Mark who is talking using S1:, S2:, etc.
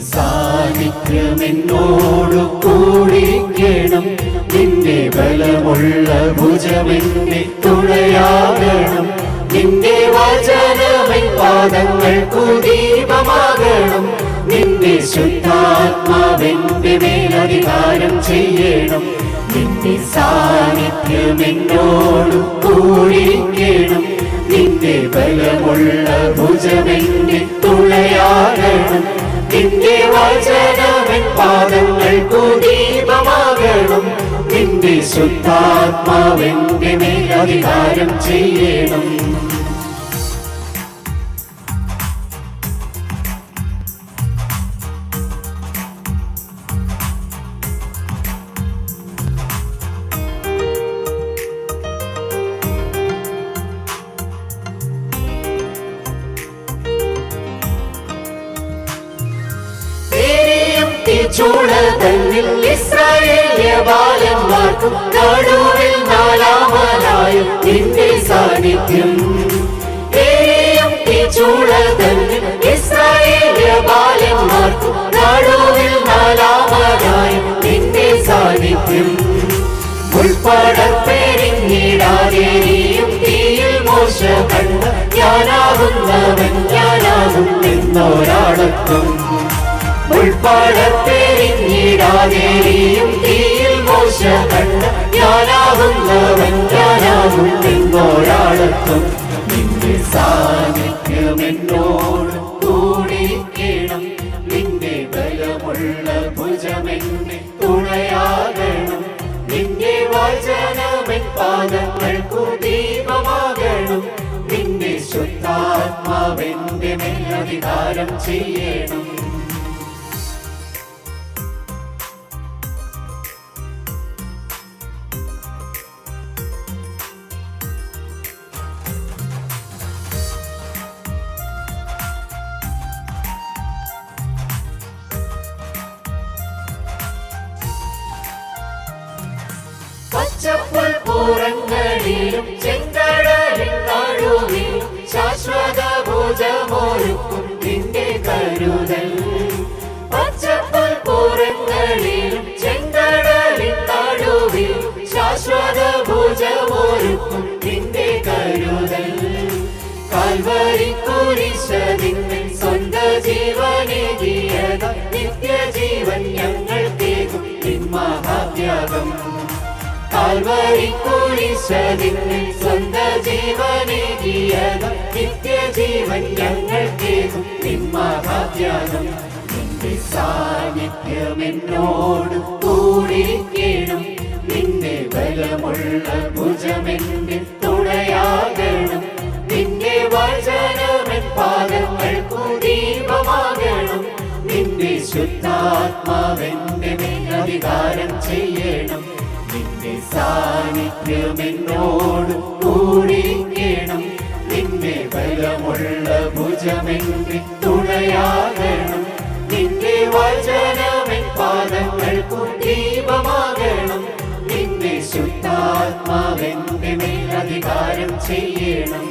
S1: സാന്നിധ്യം എന്നോട് കൂടിക്കണം. നിന്റെ ബലമുള്ള ഭുജമെന്നെ തുണയാകണം. നിന്റെ വചനമൻ പാദങ്ങൾക്കു ദീപമാകണം നിന്റെ ശുദ്ധാത്മാവെന്റെ മേലധികാരം ചെയ്യണം. നിന്റെ സാഹിത്യമെന്നോടു എന്നോട് കൂടിക്കണം. നിന്റെ ബലമുള്ള ഭുജമെന്നെ തുണയാകണം. നിന്റെ വചനമൻ പാദങ്ങൾക്കു ദീപമാകണം നിന്റെ ശുദ്ധാത്മാവെന്റെ മേലധികാരം ചെയ്യണം. പേരെയും തീച്ചൂളതന്നിൽ ഇസ്രായേലിയ ബാലന്മാർക്കും നടുവിൽ നാലാമനായും നിന്റെ സാന്നിധ്യം. പേരെയും തീച്ചൂളതന്നിൽ ഇസ്രായേലിയ ബാലന്മാർക്കും നടുവിൽ നാലാമനായും നിന്റെ സാന്നിധ്യം. ഉൾപ്പടപ്പെരിഞ്ഞിടാതെയും തീയിൽ മോശ കണ്ട ഞാനാകുന്നവൻ ഞാനാകുന്നെന്നൊരാളത്വം ഉൾപ്പടപ്പെരിഞ്ഞിടാതെയും തീയിൽ മോശ കണ്ട ഞാനാകുന്നവൻ ഞാനാകുന്നെന്നൊരാളത്വം നിന്റെ സാന്നിധ്യം എന്നോട് കൂടിക്കണം നിന്റെ ബലമുള്ള ഭുജമെന്നെ തുണയാകണം. നിന്റെ വചനമെൻ പാദങ്ങൾക്കു ദീപമാകണം. നിന്റെ ശുദ്ധാത്മാവെന്റെ മേലധികാരം ചെയ്യണം. പച്ചപ്പുൽ പൂരങ്ങളിലും ചെങ്കടലിൽ നടുവിലും ശാശ്വത ഭുജമൊരുക്കും നിന്റെ കരുതൽ. പച്ചപ്പുൽ പൂരങ്ങളിലും ചെങ്കടലിൽ നടുവിലും ശാശ്വത ഭുജമൊരുക്കും നിന്റെ കരുതൽ. കാൽവരി കുരിശതിന്മേൽ സ്വന്ത ജീവനെതിയത നിത്യജീവൻ ഞങ്ങൾ കാൽവരി കുരിശതിന്മേൽ സ്വന്ത ജീവനെതിയത നിത്യജീവൻ ഞങ്ങൾ നിമ്മഹാത്യാനം നിന്റെ സാന്നിധ്യം എന്നോട് കൂടിക്കണം നിന്റെ ബലമുള്ള ഭുജമെന്റെ തുണയാകണം. നിന്റെ വചനമെൻ പാദങ്ങൾക്കു ദീപമാകണം. നിന്റെ ശുദ്ധാത്മാവെന്റെ മേലധികാരം ചെയ്യണം. നിന്റെ സാന്നിധ്യം എന്നോട് കൂടിക്കണം നിന്റെ ബലമുള്ള ഭുജമെങ്കിൽ തുണയാകണം. നിന്റെ വചനമെൻ പാദങ്ങൾക്കു ദീപമാകണം. നിന്റെ ശുദ്ധാത്മാവെന്റെ മേലധികാരം ചെയ്യണം.